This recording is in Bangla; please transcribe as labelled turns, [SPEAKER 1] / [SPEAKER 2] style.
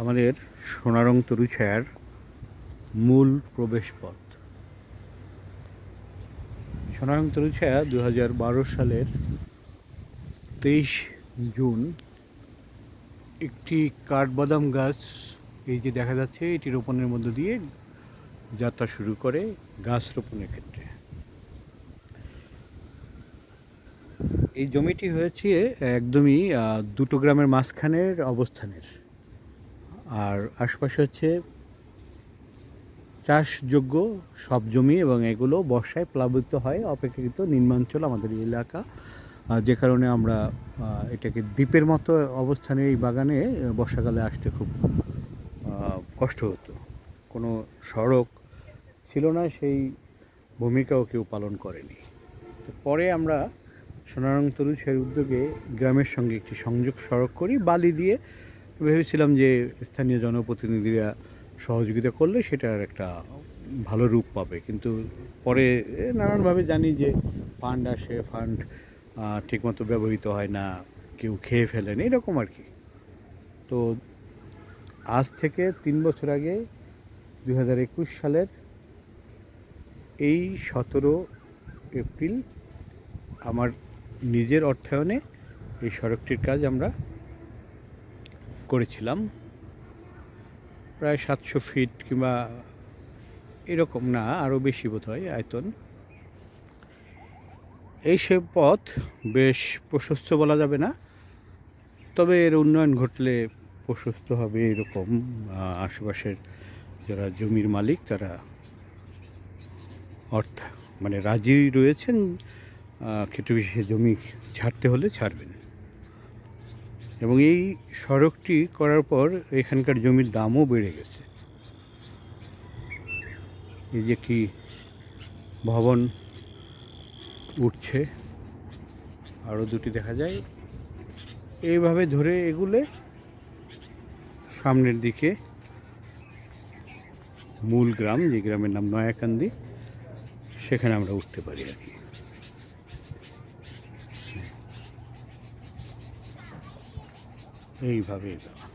[SPEAKER 1] আমাদের সোনারং তরুছায়ার মূল প্রবেশপথ। সোনারং তরুছায়া দু হাজার বারো সালের তেইশ জুন একটি কাঠবাদাম গাছ, এই যে দেখা যাচ্ছে, এটি রোপণের মধ্য দিয়ে যাত্রা শুরু করে গাছ রোপণের ক্ষেত্রে। এই জমিটি হয়েছে একদমই দুটো গ্রামের মাঝখানের অবস্থানের। আর আশপাশে হচ্ছে চাষযোগ্য সব জমি এবং এগুলো বর্ষায় প্লাবিত হয়, অপেক্ষাকৃত নিম্নাঞ্চল আমাদের এলাকা। যে কারণে আমরা এটাকে দ্বীপের মতো অবস্থানে এই বাগানে বর্ষাকালে আসতে খুব কষ্ট হতো। কোনো সড়ক ছিল না, সেই ভূমিকাও কেউ পালন করেনি। পরে আমরা সোনারং তরুছের উদ্যোগে গ্রামের সঙ্গে একটি সংযোগ সড়ক করি, বালি দিয়ে ভেবেছিলাম যে স্থানীয় জনপ্রতিনিধিরা সহযোগিতা করলে সেটার একটা ভালো রূপ পাবে। কিন্তু পরে নানানভাবে জানি যে ফান্ড আসে ফান্ড ঠিকমতো ব্যবহৃত হয় না, কেউ খেয়ে ফেলেন, এরকম আর কি। তো আজ থেকে তিন বছর আগে দু হাজার একুশ সালের এই সতেরো এপ্রিল আমার নিজের অর্থায়নে এই সড়কটির কাজ আমরা করেছিলাম। প্রায় সাতশো ফিট কিংবা এরকম না আরও বেশি বোধ হয় আয়তন। এই সে পথ বেশ প্রশস্ত বলা যাবে না, তবে এর উন্নয়ন ঘটলে প্রশস্ত হবে এরকম আশেপাশের যারা জমির মালিক তারা অর্থ মানে রাজি রয়েছেন ক্ষেত্র বিশেষে জমি ছাড়তে হলে ছাড়বেন। এবং এই সড়কটি করার পর এখানকার জমির দামও বেড়ে গেছে। এই যে কি ভবন উঠছে, আরও দুটি দেখা যায়। এইভাবে ধরে এগুলে সামনের দিকে মূল গ্রাম, যে গ্রামের নাম নয়াকান্দি, সেখানে আমরা উঠতে পারি আর কি। এইভাবে যাওয়া।